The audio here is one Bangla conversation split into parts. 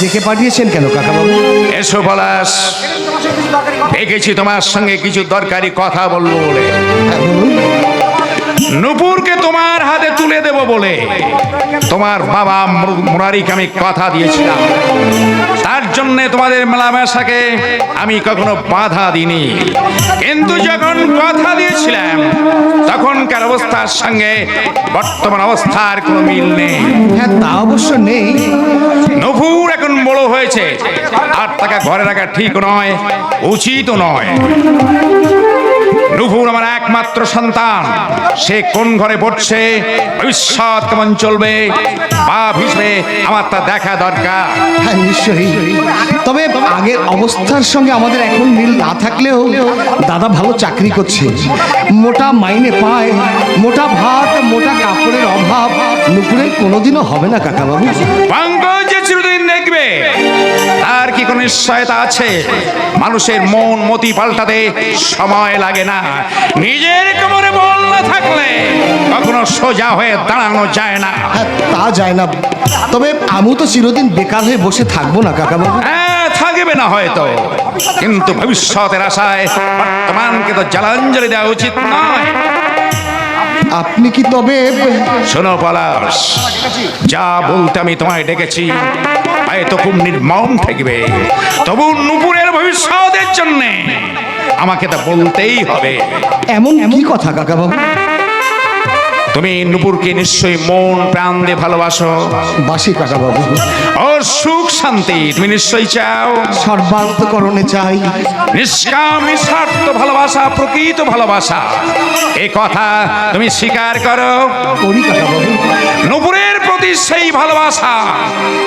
ডেকে পাঠিয়েছেন কেন কাকাবাবু? এসো পলাশ। দেখেছি তোমার সঙ্গে কিছু দরকারি কথা বলব বলে। হ্যাঁ, নুপুরকে তোমার হাতে তুলে দেব বলে তোমার বাবা মুরারিকে আমি কথা দিয়েছিলাম। তার জন্য তোমাদের মেলামেশাকে আমি কখনো বাধা দিইনি। কিন্তু যখন কথা দিয়েছিলাম তখনকার অবস্থার সঙ্গে বর্তমান অবস্থার কোনো মিল নেই। হ্যাঁ তা অবশ্য নেই। নফুর এখন বড় হয়েছে। আর তাকে ঘরে রাখা ঠিক নয় উচিত নয়। একমাত্র সন্তান। সে কোন ঘরে পড়ছে? ভবিষ্যৎ কেমন চলবে? বা ভিজবে আমার তা দেখা দরকার। হ্যাঁ নিশ্চয়ই। তবে আগের অবস্থার সঙ্গে আমাদের এখন মিল না থাকলেও দাদা ভালো চাকরি করছে। মোটা মাইনে পায় মোটা ভাত মোটা কাপড়ের অভাব। নুপুরের কোনোদিনও হবে না কাকাবাবু। পঙ্কজ যে চিরদিন দেখবে তার কি কোনো নিশ্চয়তা আছে? মানুষের মন মতি পাল্টাতে সময় লাগে না। নিজের কোমরে বল না থাকলে কখনো সোজা হয়ে দাঁড়ানো যায় না। হ্যাঁ তা যায় না। তবে আমিও তো চিরদিন বেকার হয়ে বসে থাকব না কাকাবাবু। হ্যাঁ থাকবে না হয়তো। কিন্তু ভবিষ্যতের আশায় বর্তমানকে তো জলাঞ্জলি দেওয়া উচিত নয়। আপনি কি তবে শোনো পলাশ যা বলতে আমি তোমায় ডেকেছি হয়তো খুব নির্মম থাকবে। তবু নুপুরের ভবিষ্যতের জন্যে আমাকে তা বলতেই হবে। এমন কি কথা কাকাবাবু? তুমি নুপুরকে নিশ্চয়ই মন প্রাণ দিয়ে ভালোবাসো। বাসি কাকা বাবু। ও সুখ শান্তি তুমি নিশ্চয়ই চাও। সর্বান্তকরণে চাই। নিষ্কাম নিঃস্বার্থ ভালোবাসা প্রকৃত ভালোবাসা। এ কথা তুমি স্বীকার করো। করি কাকা বাবু। নুপুরের প্রতি সেই ভালোবাসা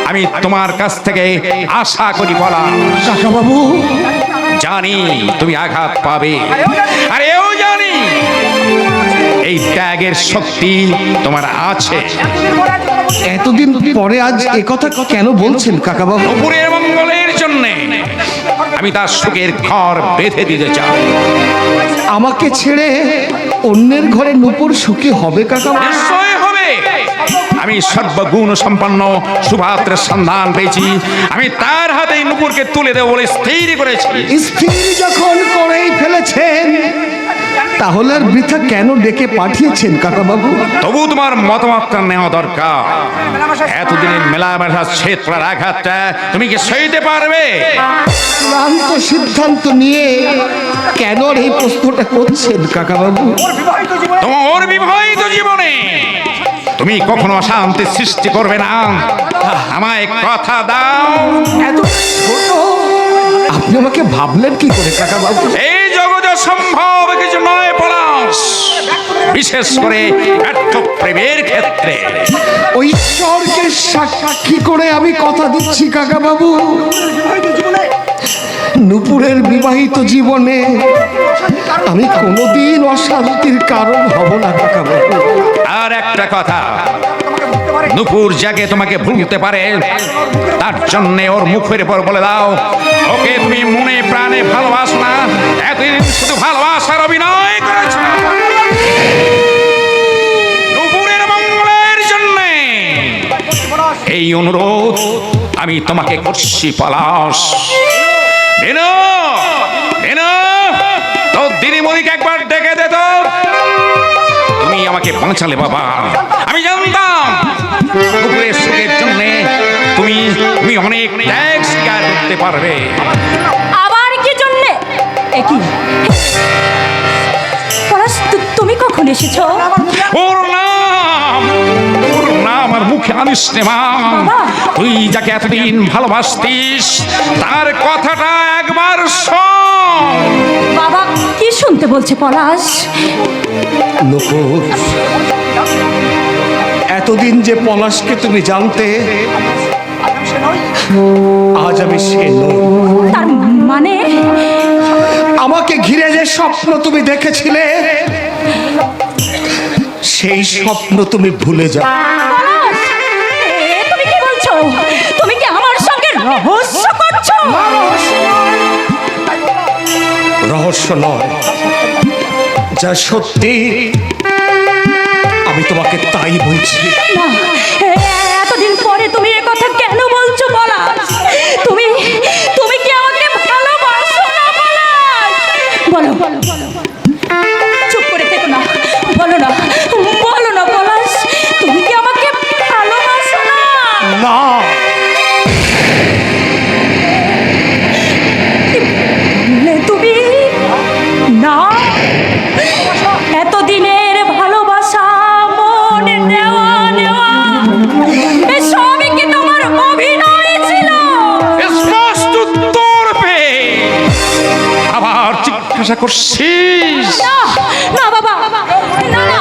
আমি তোমার কাছ থেকে আশা করি বলা। কাকা বাবু। জানি তুমি আঘাত পাবে। আর এও জানি এই ত্যাগের শক্তি তোমার আছে। এতদিন পরে আজ এ কথা কেন বলছেন কাকাবাবু? নুপুরের মঙ্গলের জন্য আমি তার সুখের ঘর বেঁধে দিতে চাই। আমাকে ছেড়ে অন্যের ঘরে নুপুর সুখী হবে কাকাবাবু? নিশ্চয় হবে। আমি সর্বগুণ সম্পন্ন সুভাত্রের সন্ধান পেয়েছি। আমি তার হাতে নুপুরকে তুলে দেবো বলে স্থির করেছি। স্থির যখন করেই ফেলেছেন তাহলে আর বৃথা কেন ডেকে পাঠিয়েছেন কাকাবাবু? তবু তোমার মতামতটা নেওয়া দরকার? এতদিনের মেলামেশা ছেদ পড়ার আঘাতটা তুমি কি সইতে পারবে? চূড়ান্ত সিদ্ধান্ত নিয়ে কেন আর এই প্রশ্নটা করছেন কাকাবাবু? তোমার বিবাহিত জীবনে তুমি কখনো অশান্তি সৃষ্টি করবে না। আমায় কথা দাও। এত ছোট। আপনি আমাকে ভাবলেন কি করে কাকাবাবু? এই জগতে সম্ভব কিছু নয় পলাশ। বিশেষ করে প্রেমের ক্ষেত্রে। ওই ঈশ্বরকে সাক্ষী করে আমি কথা দিচ্ছি কাকা বাবু নুপুরের বিবাহিত জীবনে আমি কোনোদিন অশান্তির কারণ হব না কাকাবাবু। আর একটা কথা নুপুর যাকে তোমাকে ভুলতে পারে। তার জন্যে ওর মুখের পর বলে দাও। ওকে তুমি মনে প্রাণে ভালোবাস না। এতদিন শুধু ভালোবাসার অভিনয় করেছ। এই অনুরোধ আমি তোমাকে করছি দিনু তোর দিদিমণিকে একবার ডেকে দে তো। তুমি আমাকে বাঁচালে বাবা। আমি জানতাম কুকুরের জন্য তুমি তুমি অনেক ত্যাগ স্বীকার করতে পারবে আবার কি জন্যে? একই পলাশ তুমি কখন এসেছ? ওর নাম ওর নাম আর মুখে আনিস মা। তুই যাকে এতদিন ভালোবাসতিস তার কথাটা একবার শোন বাবা, কি শুনতে বলছে পলাশ? নুপুর এতদিন যে পলাশকে তুমি জানতে আজ আমি সে তার মানে? আমাকে ঘিরে যে স্বপ্ন তুমি দেখেছিলে সেই স্বপ্ন তুমি ভুলে যাও। তুমি কি বলছো? তুমি কি আমার সঙ্গে রহস্য করছ? রহস্য নয় যা সত্যি আমি তোমাকে তাই বলছি। এতদিন পরে তুমি এ কথা কেন বলছো বলা তুমি তুমি কি আমাকে ভালোবাসো না বলো বলো বলো। করছিস? না বাবা। না না।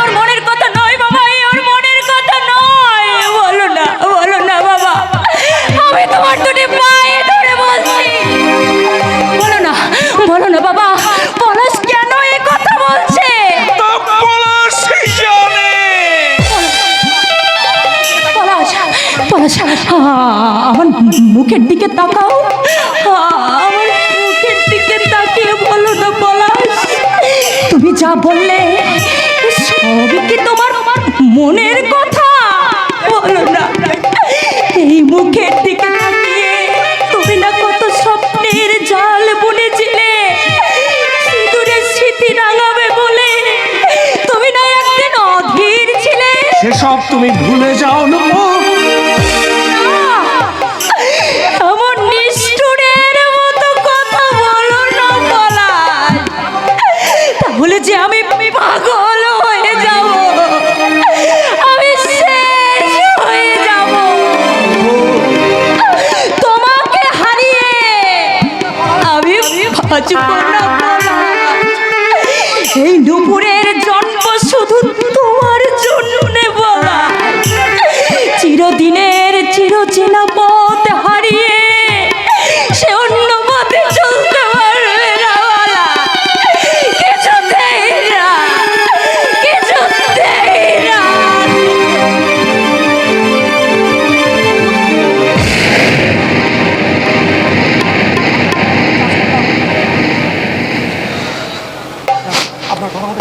ওর মনের কথা নয় বাবা। ওর মনের কথা নয়। বলো না বলো না বাবা। আমি তোমার দুটি পায়ে ধরে বলছি। বলো না বলো না বাবা। পলাশ কেন এ কথা বলছে? পলাশ পলাশ আমার মুখের দিকে তাকাও। বললে, সবই কি তোমার মনের কথা? বলো না। এই মুখের দিকে তাকিয়ে তুমি না কত স্বপ্নের জাল বুনেছিলে? সিঁদুরের স্মৃতি রাঙাবে বলে তুমি না একদিন অধীর ছিলে? সেসব তুমি ভুলে যাও নুপুর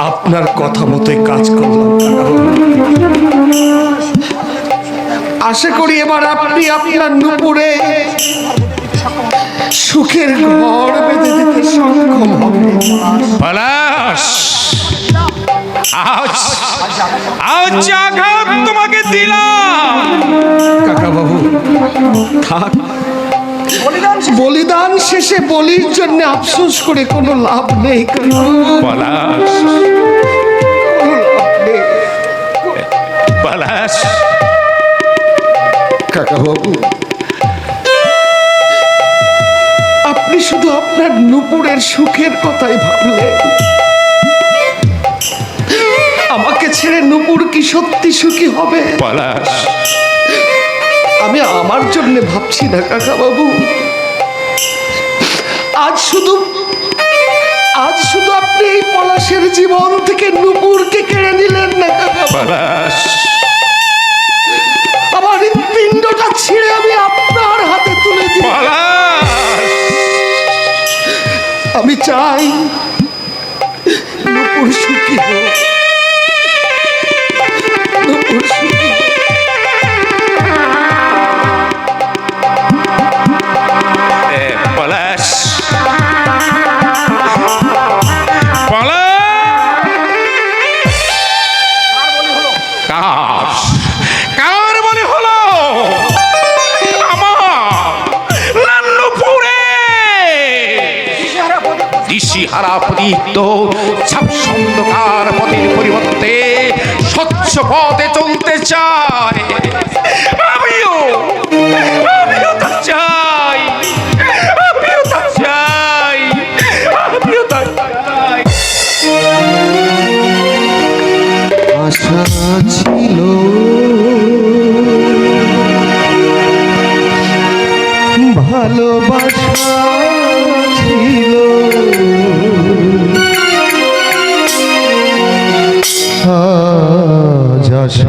আপনার কথা মতোই কাজ করলাম। আশা করি এবার আপনি আপনার নুপুরে সুখের ঘর বেঁধে দিতে সক্ষম হবেন। পলাশ আজ আজ আঘাত তোমাকে দিলাম। কাকা বাবু থাক। বলিদান শেষে? বলির জন্য আফসোস করে কোনো লাভ নেই কাকা। পলাশ। কোনো লাভ নেই। পলাশ। কাকা আপনি শুধু আপনার নুপুরের সুখের কথাই ভাবলেন। আমাকে ছেড়ে নুপুর কি সত্যি সুখী হবে? পলাশ। আমি আমার জন্য ভাবছি না কাকা বাবু আজ শুধু আজ শুধু আপনি এই পলাশের জীবন থেকে নুপুরকে কেড়ে নিলেন না। পলাশ। আমার হৃৎপিণ্ডটা ছিঁড়ে আমি আপনার হাতে তুলে দিই আমি চাই নুপুর সুখী হোক। নুপুর সুখী প্রদীপ্ত ছাপসন্ধকার পথের পরিবর্তে স্বচ্ছ পথে চলতে চায় আমিও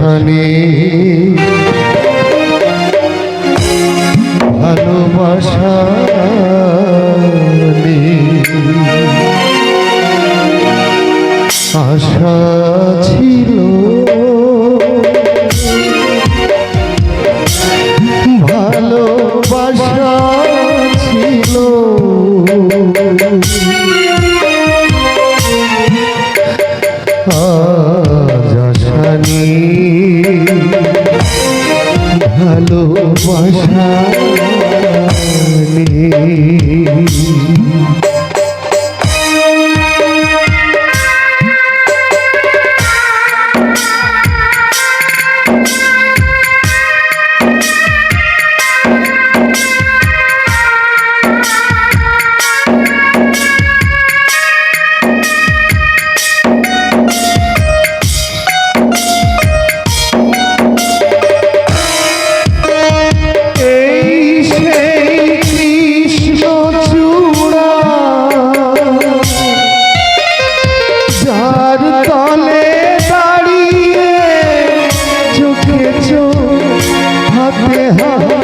আজ ভালোবাসা হাতে হাত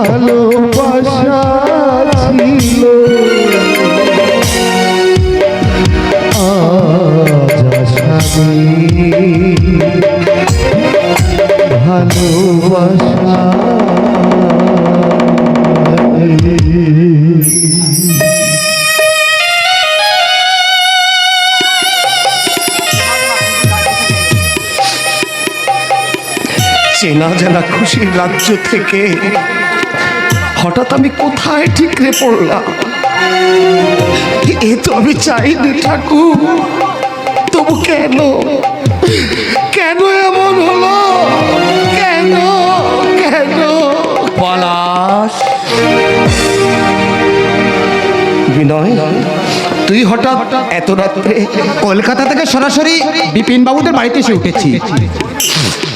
ভালোবাসা ছিল ভালোবাসা চেনা জানা খুশির রাজ্য থেকে হঠাৎ আমি কোথায় ঠিকরে পড়লাম? এ তো আমি চাইনি ঠাকুর, তবু কেন? কেন এমন হলো? তুই হঠাৎ এত রাত্রে কলকাতা থেকে সরাসরি বিপিন বাবুদের বাড়িতে এসে উঠেছি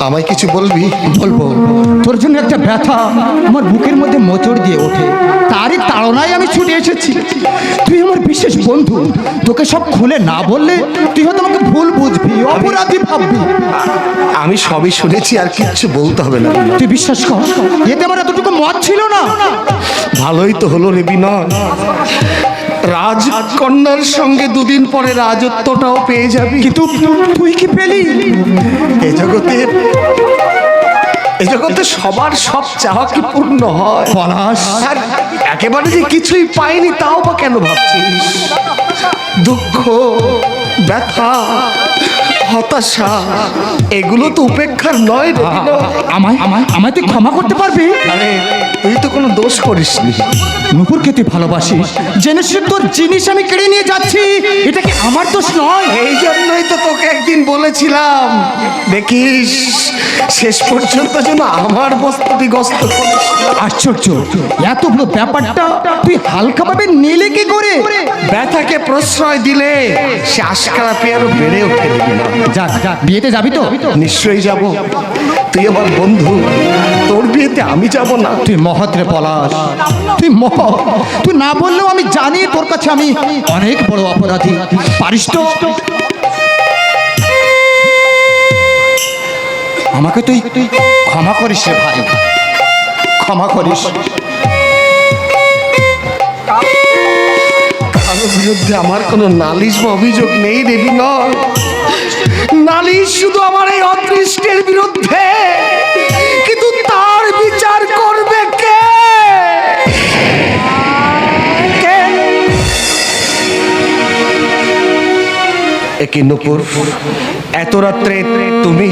আমায় কিছু বলবি? বলব। তোর জন্য একটা ব্যথা আমার বুকের মধ্যে মোচড় দিয়ে ওঠে। তারই তাড়নায় আমি ছুটে এসেছি। তুই আমার বিশেষ বন্ধু। তোকে সব খুলে না বললে তুই হয়তো আমাকে ভুল বুঝবি অপরাধী ভাববি। আমি সবই শুনেছি আর কিচ্ছু বলতে হবে না। তুই বিশ্বাস কর এতে আমার এতটুকু মত ছিল না। ভালোই তো হলো রে বিনয়। রাজকন্যার সঙ্গে দুদিন পরে রাজত্বটাও পেয়ে যাবি। কিন্তু তুই কি পেলি? এ জগতের এ জগতে সবার সব চাওয়া কি পূর্ণ হয়? পলাশ। আর একেবারে যে কিছুই পাইনি তাও বা কেন ভাবছিস? দুঃখ ব্যথা হতাশা এগুলো তো উপেক্ষার নয় রে আমায় আমায় আমায় তুই ক্ষমা করতে পারবি? আরে তুই তো কোনো দোষ করিসনি। নুপুরকে তুই ভালোবাসিস? জেনে তোর জিনিস আমি কেড়ে নিয়ে যাচ্ছি? এটা কি আমার দোষ নয়? এই জন্যই তো তোকে একদিন বলেছিলাম দেখিস শেষ পর্যন্ত যেন আমার বস্তুটি গস্ত না। আশ্চর্য এত বড় ব্যাপারটা তুই হালকাভাবে নিলে কি করে? ব্যথাকে প্রশ্রয় দিলে সে আশকারা পেয়ে আরও বেড়ে ওঠে বিনয়। বিয়েতে যাবি তো? নিশ্চয়ই যাব। তুই আমার বন্ধু। তোর বিয়েতে আমি যাব না। তুই মহৎরে পলাশ। তুই মহ তুই না বললেও আমি জানি তোর কাছে আমি অনেক বড় অপরাধী। পারিস তো? আমাকে তুই তুই ক্ষমা করিস রে ভাই। ক্ষমা করিস। কারোর বিরুদ্ধে আমার কোনো নালিশ বা অভিযোগ নেই দেবী নয়। নালিশ শুধু আমার এই অদৃষ্টের বিরুদ্ধে কিন্তু তার বিচার করবে কে? কে? এ কি নুপুর এত রাত্রে তুমি?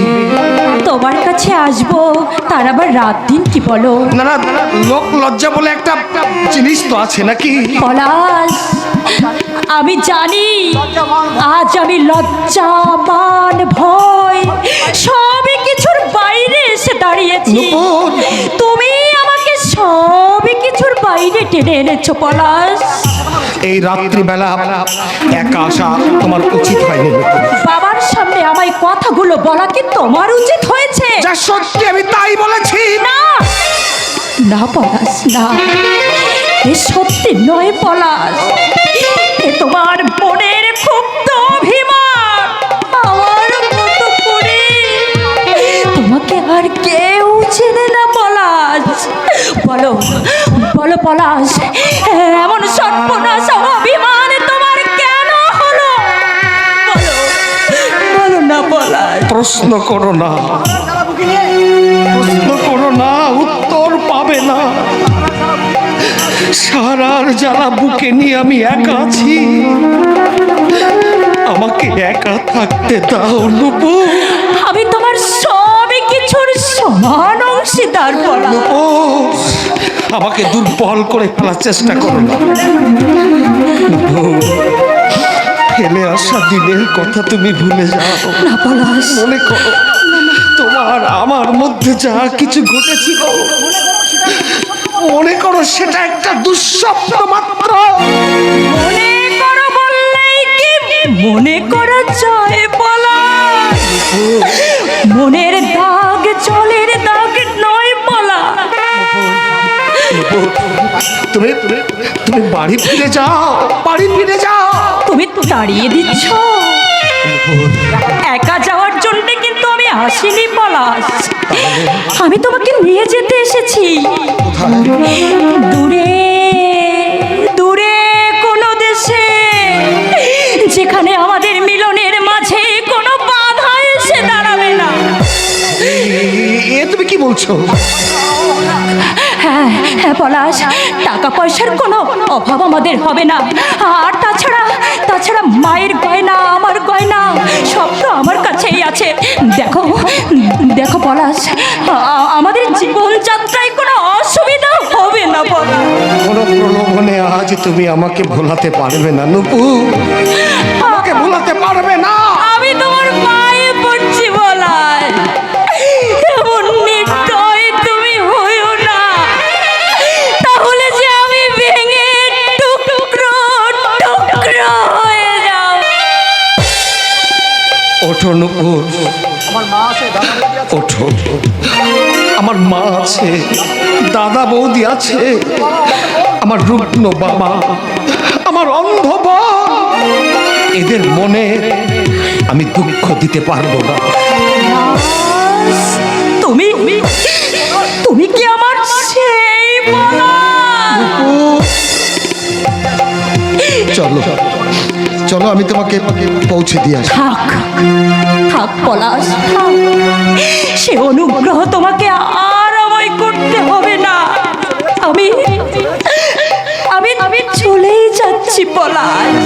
তোমার কাছে আসব তার আবার রাত দিন কি বলো? না না লোক লজ্জা বলে একটা জিনিস তো আছে নাকি? পলাশ আমি জানি আজ আমি লজ্জামান ভয়। সবই কিছুর বাইরে এসে দাঁড়িয়েছি। তুমি আমাকে সবই কিছুর বাইরে টেনে এনেছো পলাশ। এই রাত্রিবেলা একা আসা তোমার উচিত হয়নি বাবার সামনে আমায় কথাগুলো বলা কি তোমার উচিত হয়েছে? যা সত্যি আমি তাই বলেছি। না। না পলাশ না। এ সত্যি নয় পলাশ। তোমার মনের ক্ষুব্ধ অভিমান আমার মতো করে। তোমাকে আর কেউ চেনে না পলাশ। বলো বলো পলাশ, এমন সর্বনাশ অভিমান তোমার কেন হলো? বলো বলো না পলাশ। প্রশ্ন করো না। প্রশ্ন করো না, উত্তর পাবে না। সারার জ্বালা বুকে নিয়ে আমি একা আছি। আমাকে একা থাকতে দাও নুপু আমি তোমার সবই কিছুর সমান অংশীদার বলা। আমাকে দুর্বল করে ফেলার চেষ্টা করো না। ফেলে আসা দিনের কথা তুমি ভুলে যাও। না পলাশ। মনে করো তোমার আমার মধ্যে যা কিছু ঘটেছিল মনে করো সেটা একটা দুঃস্বপ্ন মাত্র। মনে করো বললেই কি? মনে করা যায় পলাশ মনের দাগ জলের দাগ নয় বলা। তুমি তুমি বাড়ি ফিরে যাও বাড়ি ফিরে যাও। তুমি তাড়িয়ে দিচ্ছ। একা আমি আসিনি পলাশ। আমি তোমাকে নিয়ে যেতে এসেছি। দূরে দূরে কোনো দেশে, যেখানে আমাদের মিলনের মাঝে কোনো বাধা এসে দাঁড়াবে না। এ- তুমি কি বলছো? হ্যাঁ হ্যাঁ পলাশ টাকা পয়সার কোনো অভাব আমাদের হবে না। আর তাছাড়া তাছাড়া মায়ের গয়না আমার গয়না সব তো আমার কাছেই আছে। দেখো দেখো পলাশ আমাদের জীবনযাত্রায় কোনো অসুবিধা হবে না কোনো প্রলোভনে আজ তুমি আমাকে ভোলাতে পারবে না নুপু। ওঠো ওঠো। আমার মা আছে দাদা বৌদি আছে। আমার রুগ্ন বাবা আমার অন্ধ এদের মনে আমি দুঃখ দিতে পারব না। তুমি তুমি কি আমার সেই বলা? চলো। চলো, আমি তোমাকে পৌঁছে দিয়ে আসি। থাক থাক পলাশ, থাক। সে অনুগ্রহ তোমাকে আর আমায় করতে হবে না। আমি আমি আমি চলেই যাচ্ছি পলাশ।